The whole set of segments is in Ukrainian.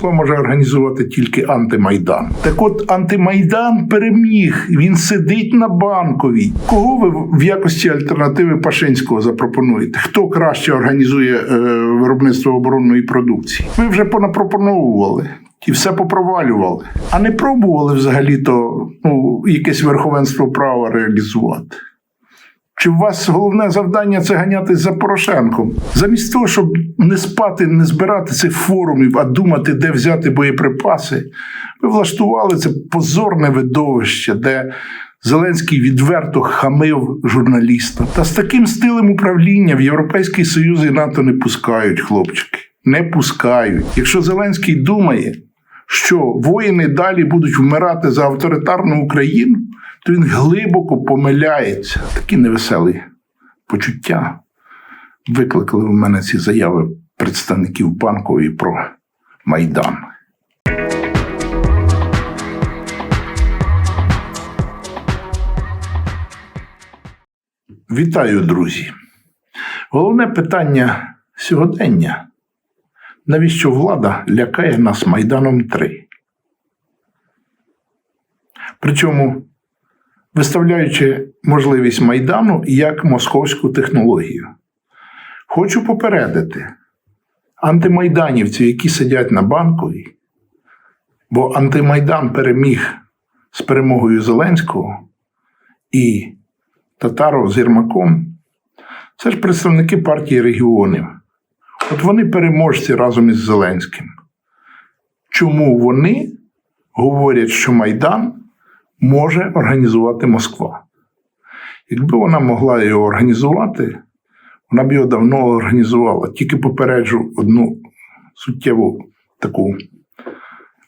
Москва може організувати тільки антимайдан. Так от антимайдан переміг. Він сидить на банковій. Кого ви в якості альтернативи Пашинського запропонуєте? Хто краще організує е, виробництво оборонної продукції? Ви вже понапропоновували. І все попровалювали, а не пробували взагалі-то ну, якесь верховенство права реалізувати. Чи у вас головне завдання це ганятись за Порошенком? Замість того, щоб не спати, не збирати цих форумів, а думати, де взяти боєприпаси, ви влаштували це позорне видовище, де Зеленський відверто хамив журналістам. Та з таким стилем управління в Європейський Союз і НАТО не пускають, хлопчики. Не пускають. Якщо Зеленський думає, що воїни далі будуть вмирати за авторитарну Україну, то він глибоко помиляється. Такі невеселі почуття викликали в мене ці заяви представників банкової про Майдан. Вітаю, друзі. Головне питання сьогодення. Навіщо влада лякає нас Майданом 3? Причому виставляючи можливість Майдану як московську технологію. Хочу попередити антимайданівців, які сидять на банковій, бо антимайдан переміг з перемогою Зеленського і Татаров з Єрмаком. Це ж представники партії регіонів. От вони переможці разом із Зеленським. Чому вони говорять, що Майдан може організувати Москва? Якби вона могла його організувати, вона б його давно організувала. Тільки попереджу одну суттєву таку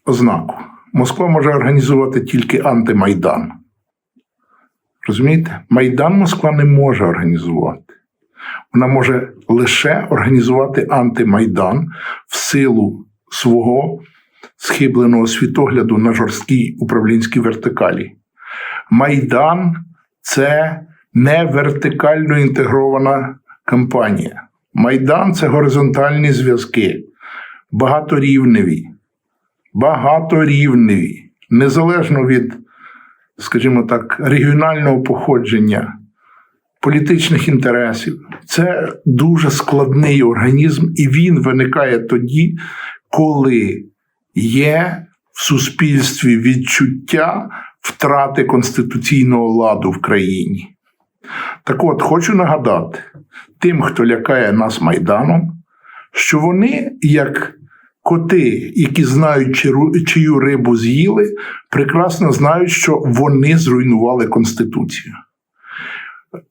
ознаку. Москва може організувати тільки антимайдан. Розумієте? Майдан Москва не може організувати. Вона може лише організувати антимайдан в силу свого схибленого світогляду на жорсткій управлінській вертикалі. Майдан це не вертикально інтегрована кампанія. Майдан це горизонтальні зв'язки, багаторівневі, багаторівневі, незалежно від, скажімо так, регіонального походження політичних інтересів. Це дуже складний організм, і він виникає тоді, коли є в суспільстві відчуття втрати конституційного ладу в країні. Так от, хочу нагадати тим, хто лякає нас Майданом, що вони, як коти, які знають, чию рибу з'їли, прекрасно знають, що вони зруйнували Конституцію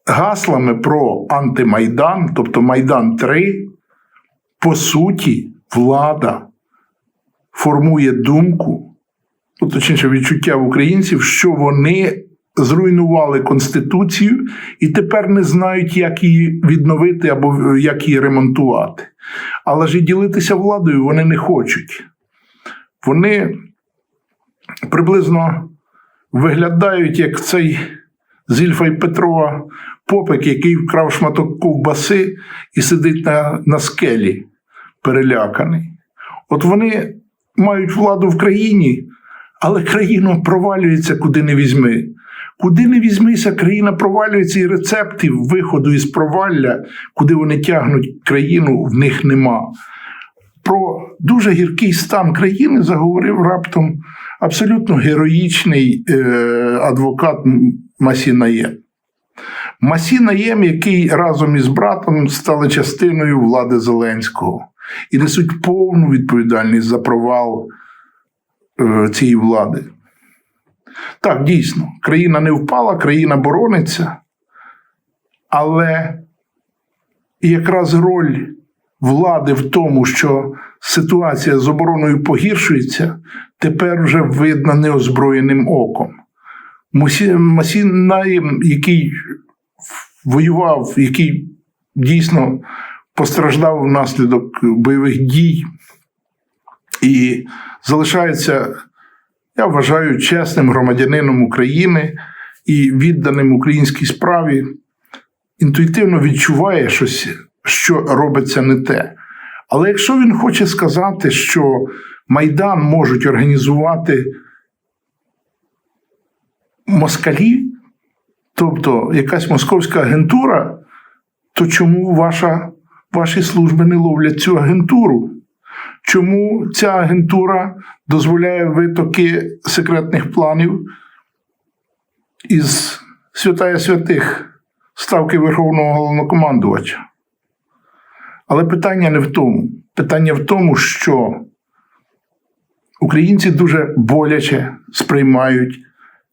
гаслами про антимайдан, тобто Майдан 3, по суті, влада формує думку, ну, точніше, відчуття в українців, що вони зруйнували Конституцію і тепер не знають, як її відновити або як її ремонтувати. Але ж і ділитися владою вони не хочуть. Вони приблизно виглядають як цей з Ільфа і Петрова попик, який вкрав шматок ковбаси і сидить на, на скелі, переляканий. От вони мають владу в країні, але країна провалюється куди не візьми. Куди не візьмися, країна провалюється і рецептів виходу із провалля, куди вони тягнуть країну, в них нема. Про дуже гіркий стан країни заговорив раптом абсолютно героїчний е, адвокат Масі Наєм. Масі Наєм, який разом із братом стали частиною влади Зеленського і несуть повну відповідальність за провал е, цієї влади. Так, дійсно, країна не впала, країна борониться, але якраз роль влади в тому, що ситуація з обороною погіршується, тепер вже видно неозброєним оком. Масін який воював, який дійсно постраждав внаслідок бойових дій і залишається, я вважаю, чесним громадянином України і відданим українській справі, інтуїтивно відчуває щось, що робиться не те. Але якщо він хоче сказати, що Майдан можуть організувати москалі, тобто якась московська агентура, то чому ваша, ваші служби не ловлять цю агентуру? Чому ця агентура дозволяє витоки секретних планів із святая святих ставки Верховного головнокомандувача? Але питання не в тому. Питання в тому, що українці дуже боляче сприймають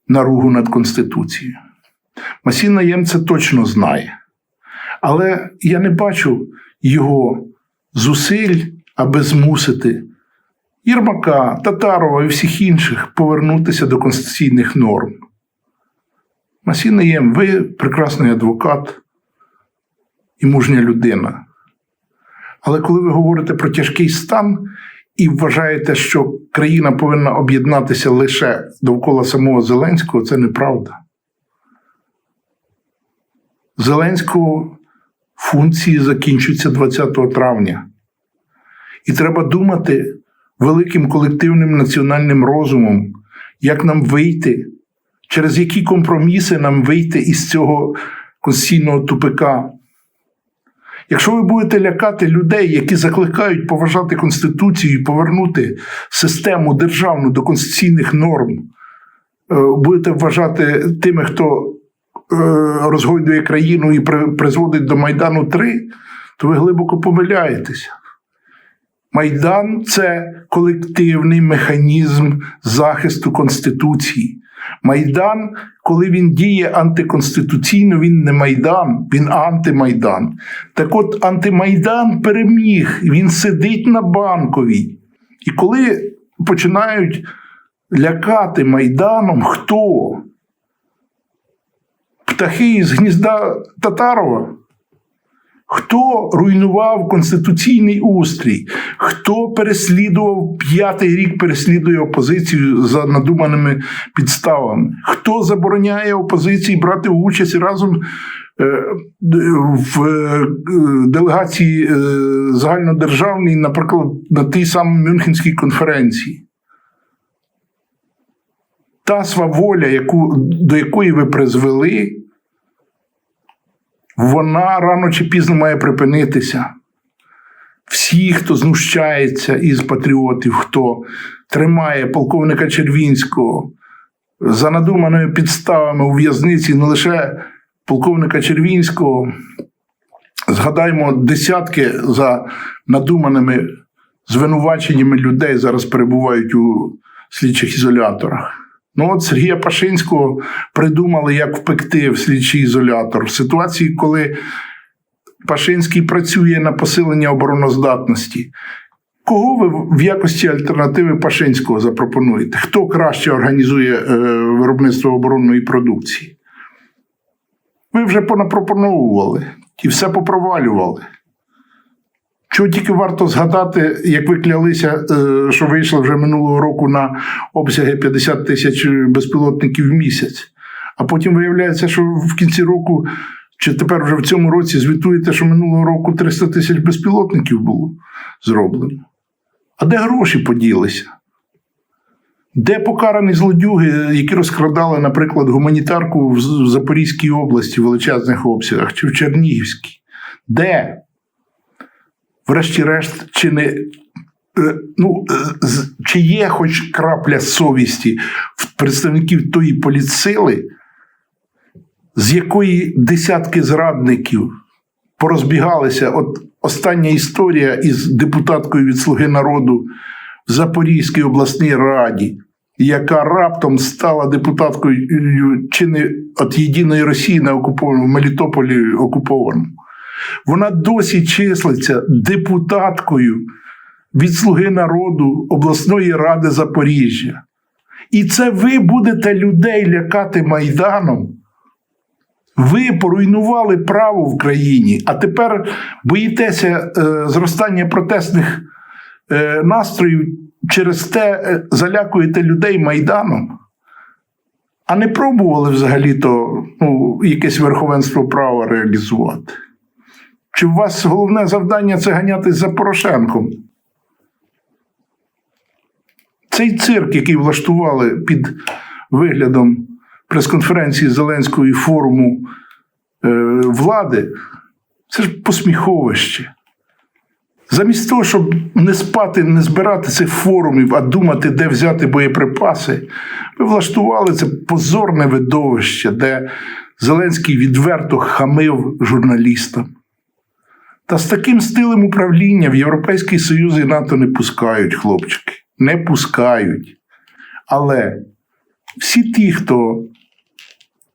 наругу над Конституцією. Масін Наєм це точно знає. Але я не бачу його зусиль, аби змусити Єрмака, Татарова і всіх інших повернутися до конституційних норм. Масін Наєм, ви прекрасний адвокат і мужня людина. Але коли ви говорите про тяжкий стан і вважаєте, що країна повинна об'єднатися лише довкола самого Зеленського, це неправда. Зеленського функції закінчуються 20 травня. І треба думати великим колективним національним розумом, як нам вийти, через які компроміси нам вийти із цього конституційного тупика. Якщо ви будете лякати людей, які закликають поважати Конституцію і повернути систему державну до конституційних норм, е, будете вважати тими, хто розгойдує країну і призводить до Майдану 3, то ви глибоко помиляєтеся. Майдан це колективний механізм захисту Конституції. Майдан, коли він діє антиконституційно, він не Майдан, він антимайдан. Так от антимайдан переміг, він сидить на банковій. І коли починають лякати Майданом, хто? Птахи з гнізда Татарова? Хто руйнував конституційний устрій? Хто переслідував п'ятий рік переслідує опозицію за надуманими підставами? Хто забороняє опозиції брати участь разом е, в е, делегації е, загальнодержавній, наприклад, на тій самій Мюнхенській конференції? Та сваволя, яку, до якої ви призвели, вона рано чи пізно має припинитися. Всі, хто знущається із патріотів, хто тримає полковника Червінського за надуманими підставами у в'язниці, не лише полковника Червінського, згадаймо, десятки за надуманими звинуваченнями людей зараз перебувають у слідчих ізоляторах. Ну, от Сергія Пашинського придумали, як впекти в слідчий ізолятор в ситуації, коли Пашинський працює на посилення обороноздатності. Кого ви в якості альтернативи Пашинського запропонуєте? Хто краще організує е, виробництво оборонної продукції? Ви вже понапропоновували і все попровалювали. Чого тільки варто згадати, як ви клялися, е, що вийшли вже минулого року на обсяги 50 тисяч безпілотників в місяць, а потім виявляється, що в кінці року, чи тепер вже в цьому році звітуєте, що минулого року 300 тисяч безпілотників було зроблено. А де гроші поділися? Де покарані злодюги, які розкрадали, наприклад, гуманітарку в Запорізькій області в величезних обсягах чи в Чернігівській? Де? Врешті-решт, чи не е, ну, е, чи є хоч крапля совісті в представників тої політсили, з якої десятки зрадників порозбігалися? От остання історія із депутаткою від Слуги народу в Запорізькій обласній раді, яка раптом стала депутаткою чи не від Єдиної Росії на окупованому Мелітополі окупованому. Вона досі числиться депутаткою від Слуги народу обласної ради Запоріжжя. І це ви будете людей лякати Майданом. Ви поруйнували право в країні, а тепер боїтеся е, зростання протестних е, настроїв, через те е, залякуєте людей Майданом. А не пробували взагалі-то ну, якесь верховенство права реалізувати. Чи у вас головне завдання це ганятись за Порошенком? Цей цирк, який влаштували під виглядом прес-конференції Зеленського і форуму е, влади, це ж посміховище. Замість того, щоб не спати, не збирати цих форумів, а думати, де взяти боєприпаси, ви влаштували це позорне видовище, де Зеленський відверто хамив журналістам. Та з таким стилем управління в Європейський Союз і НАТО не пускають, хлопчики. Не пускають. Але всі ті, хто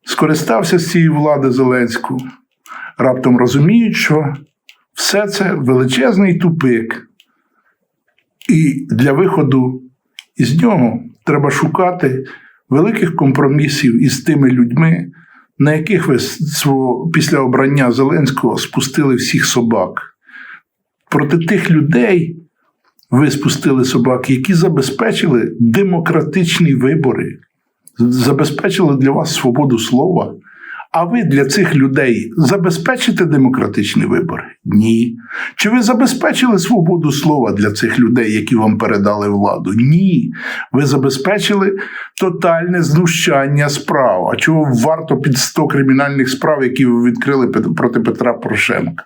скористався з цієї влади Зеленського, раптом розуміють, що все це величезний тупик. І для виходу із нього треба шукати великих компромісів із тими людьми, на яких ви після обрання Зеленського спустили всіх собак. Проти тих людей ви спустили собак, які забезпечили демократичні вибори, забезпечили для вас свободу слова. А ви для цих людей забезпечите демократичні вибори? Ні. Чи ви забезпечили свободу слова для цих людей, які вам передали владу? Ні. Ви забезпечили тотальне знущання справ. А чого варто під 100 кримінальних справ, які ви відкрили проти Петра Порошенка?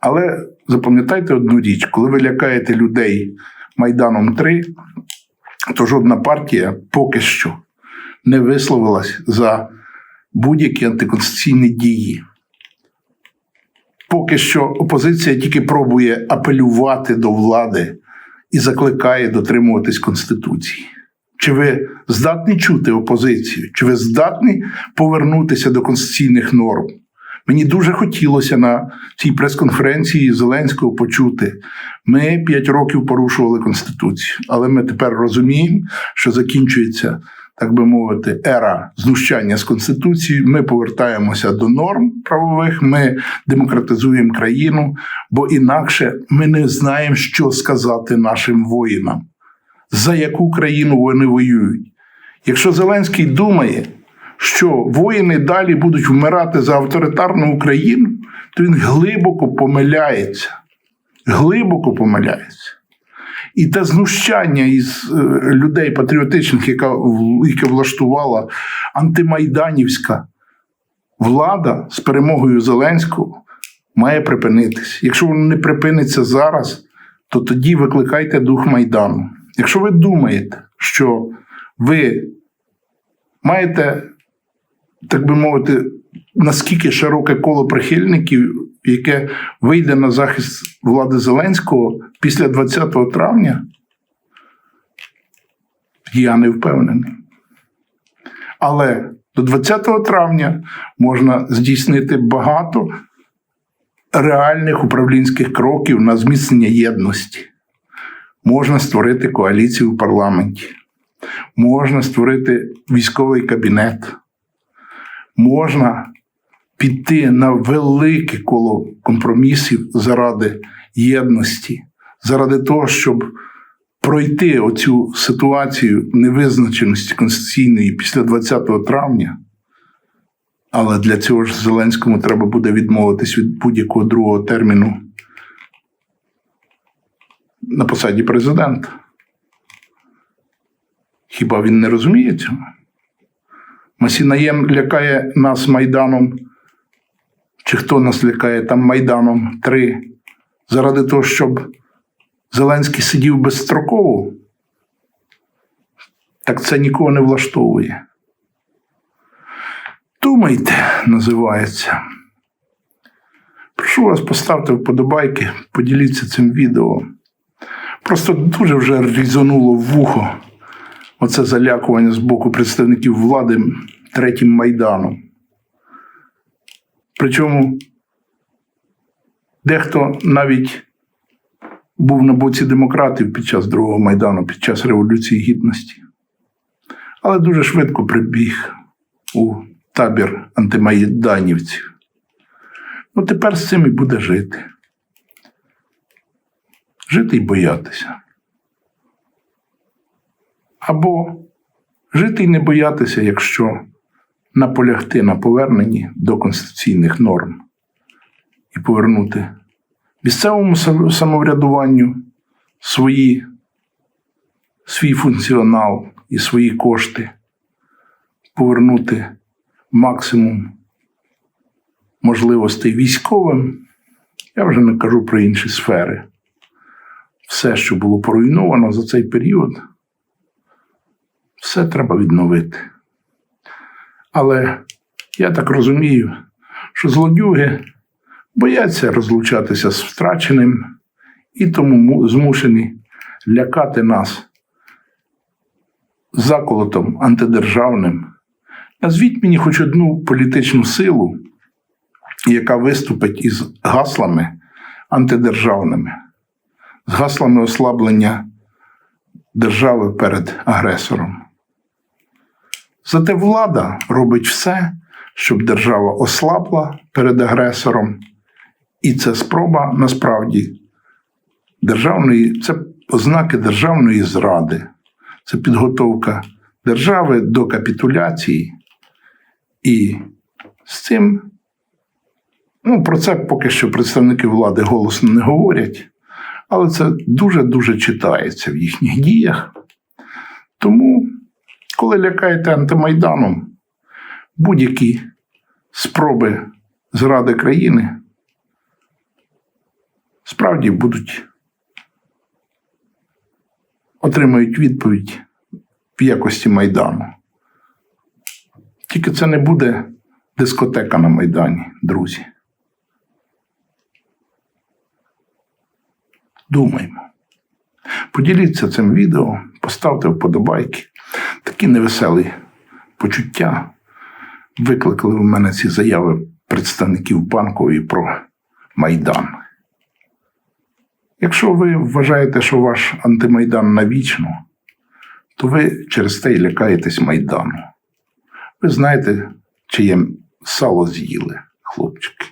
Але запам'ятайте одну річ: коли ви лякаєте людей Майданом 3, то жодна партія поки що не висловилась за будь-які антиконституційні дії. Поки що опозиція тільки пробує апелювати до влади і закликає дотримуватись Конституції. Чи ви здатні чути опозицію? Чи ви здатні повернутися до конституційних норм? Мені дуже хотілося на цій прес-конференції Зеленського почути. Ми п'ять років порушували Конституцію, але ми тепер розуміємо, що закінчується так би мовити, ера знущання з конституцією. Ми повертаємося до норм правових, ми демократизуємо країну, бо інакше ми не знаємо, що сказати нашим воїнам, за яку країну вони воюють. Якщо Зеленський думає, що воїни далі будуть вмирати за авторитарну Україну, то він глибоко помиляється. Глибоко помиляється. І те знущання із е, людей патріотичних, яка яке влаштувала антимайданівська влада з перемогою Зеленського, має припинитись. Якщо воно не припиниться зараз, то тоді викликайте дух Майдану. Якщо ви думаєте, що ви маєте, так би мовити, наскільки широке коло прихильників, яке вийде на захист влади Зеленського після 20 травня, я не впевнений. Але до 20 травня можна здійснити багато реальних управлінських кроків на зміцнення єдності. Можна створити коаліцію в парламенті, можна створити військовий кабінет, можна піти на велике коло компромісів заради єдності, заради того, щоб пройти оцю ситуацію невизначеності конституційної після 20 травня. Але для цього ж Зеленському треба буде відмовитись від будь-якого другого терміну на посаді президента. Хіба він не розуміє цього? Масінаєм лякає нас Майданом чи хто нас лякає там Майданом 3, заради того, щоб Зеленський сидів безстроково, так це нікого не влаштовує. Думайте, називається. Прошу вас поставте вподобайки, поділіться цим відео. Просто дуже вже різануло в вухо оце залякування з боку представників влади третім Майданом. Причому дехто навіть був на боці демократів під час Другого Майдану, під час Революції Гідності, але дуже швидко прибіг у табір антимайданівців. Ну, тепер з цим і буде жити. Жити і боятися. Або жити і не боятися, якщо наполягти на поверненні до конституційних норм і повернути місцевому самоврядуванню свої свій функціонал і свої кошти, повернути максимум можливостей військовим. Я вже не кажу про інші сфери. Все, що було поруйновано за цей період, все треба відновити. Але я так розумію, що злодюги бояться розлучатися з втраченим і тому змушені лякати нас заколотом антидержавним. Назвіть мені хоч одну політичну силу, яка виступить із гаслами антидержавними, з гаслами ослаблення держави перед агресором. Зате влада робить все, щоб держава ослабла перед агресором, і це спроба насправді державної, це ознаки державної зради, це підготовка держави до капітуляції. І з цим, ну, про це поки що представники влади голосно не говорять, але це дуже-дуже читається в їхніх діях. Тому, коли лякаєте антимайданом, будь-які спроби зради країни справді будуть отримають відповідь в якості Майдану. Тільки це не буде дискотека на Майдані, друзі. Думаємо. Поділіться цим відео, поставте вподобайки. Такі невеселі почуття викликали в мене ці заяви представників банкової про Майдан. Якщо ви вважаєте, що ваш антимайдан навічно, то ви через те й лякаєтесь Майдану. Ви знаєте, чиє сало з'їли, хлопчики.